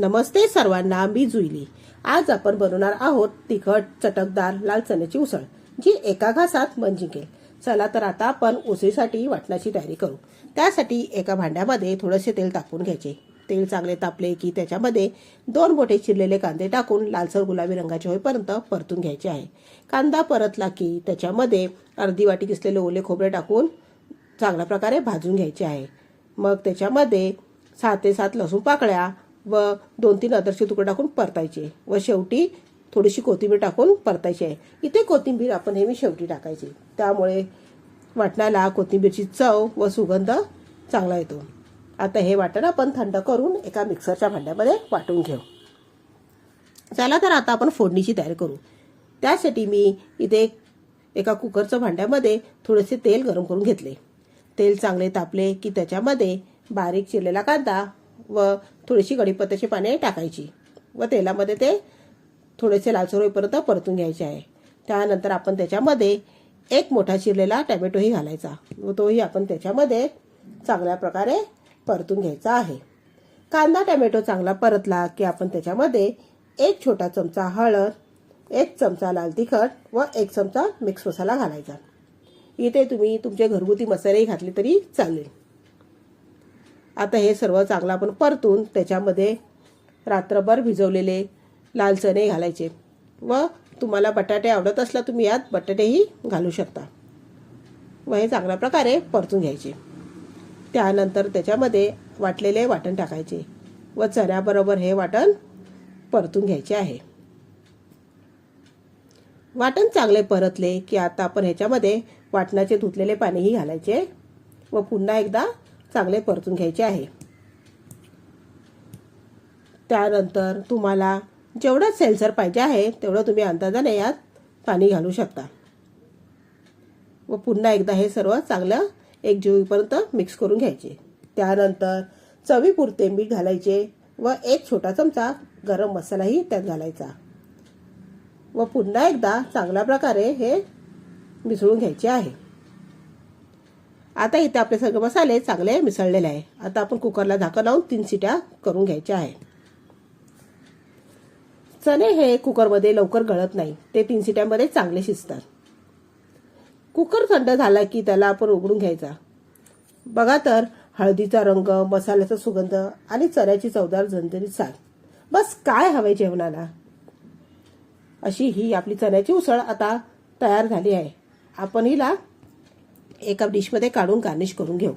नमस्ते सर्वांना मी जुईली. आज आपण बनवणार आहोत तिखट चटकदार लाल चण्याची उसळ जी एका घासात मन जिंकेल चला तर आता आपण उसळीसाठी वाटणाची तयारी करू. त्यासाठी एका भांड्यामध्ये थोडेसे तेल तापून घ्यायचे. तेल चांगले तापले की त्याच्यामध्ये दोन मोठे चिरलेले कांदे टाकून लालसर गुलाबी रंगाचे होईपर्यंत परतून घ्यायचे आहे. कांदा परतला की त्याच्यामध्ये अर्धी वाटी किसलेले ओले खोबरे टाकून चांगल्या प्रकारे भाजून घ्यायचे आहे. मग त्याच्यामध्ये सहा ते सात लसूण पाकळ्या व दोन तीन अदरचे तुकडे टाकून परतायचे. व शेवटी थोडीशी कोथिंबीर टाकून परतायची आहे. इथे कोथिंबीर आपण नेहमी शेवटी टाकायची. त्यामुळे वाटणाला कोथिंबीरची चव व सुगंध चांगला येतो. आता हे वाटण आपण थंड करून एका मिक्सरच्या भांड्यामध्ये वाटून घेऊ. चला तर आता आपण फोडणीची तयारी करू. त्यासाठी मी इथे एका कुकरच्या भांड्यामध्ये थोडेसे तेल गरम करून घेतले. तेल चांगले तापले की त्याच्यामध्ये बारीक चिरलेला कांदा व थोडीशी कढीपत्त्याची पाने टाकायची व तेलामध्ये ते थोडेसे लालसर होईपर्यंत परतून घ्यायचे आहे. त्यानंतर आपण त्याच्यामध्ये एक मोठा चिरलेला टॅमॅटोही घालायचा व तोही आपण त्याच्यामध्ये चांगल्या प्रकारे परतून घ्यायचा आहे. कांदा टॅमॅटो चांगला परतला की आपण त्याच्यामध्ये एक छोटा चमचा हळद एक चमचा लाल तिखट व एक चमचा मिक्स मसाला घालायचा. इथे तुम्ही तुमचे घरगुती मसालेही घातले तरी चालेल. आता हे सर्व चांगलं आपण परतून त्याच्यामध्ये रात्रभर भिजवलेले लाल चणे घालायचे. व तुम्हाला बटाटे आवडत असला तुम्ही यात बटाटेही घालू शकता. व हे चांगल्या प्रकारे परतून घ्यायचे. त्यानंतर त्याच्यामध्ये वाटलेले वाटण टाकायचे. व चण्याबरोबर हे वाटण परतून घ्यायचे आहे. वाटण चांगले परतले की आता आपण ह्याच्यामध्ये वाटणाचे धुतलेले पाणीही घालायचे. व पुन्हा एकदा चांगले परतून घ्यायचे आहे. त्यानंतर तुम्हाला जेवढं सेन्सर पाहिजे आहे तेवढं तुम्ही अंदाजाने यात पाणी घालू शकता. व पुन्हा एकदा हे सर्व चांगलं एकजीवीपर्यंत मिक्स करून घ्यायचे. त्यानंतर चवीपुरते मीठ घालायचे व एक छोटा चमचा गरम मसालाही त्यात घालायचा. व पुन्हा एकदा चांगल्या प्रकारे हे मिसळून घ्यायचे आहे. आता इथे आपले सगळे मसाले चांगले मिसळलेले आहे. आता आपण कुकरला झाकण लावून तीन सिट्या करून घ्यायच्या आहे चणे हे कुकरमध्ये लवकर गळत नाही. ते तीन सिट्यामध्ये चांगले शिजतात. कुकर थंड झाला की त्याला आपण उघडून घ्यायचा. बघा तर हळदीचा रंग मसाल्याचा सुगंध आणि चण्याची चवदार झणझणीत साल. बस काय हवंय जेवणाला? अशी ही आपली चण्याची उसळ आता तयार झाली आहे. आपण हिला एका डिशमध्ये काढून गार्निश करून घेऊ.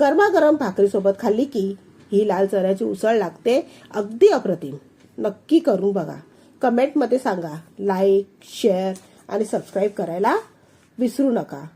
गरमागरम भाकरीसोबत खाल्ली की ही लाल चण्याची उसळ लागते अगदी अप्रतिम. नक्की करून बघा. कमेंटमध्ये सांगा. लाईक शेअर आणि सबस्क्राईब करायला विसरू नका.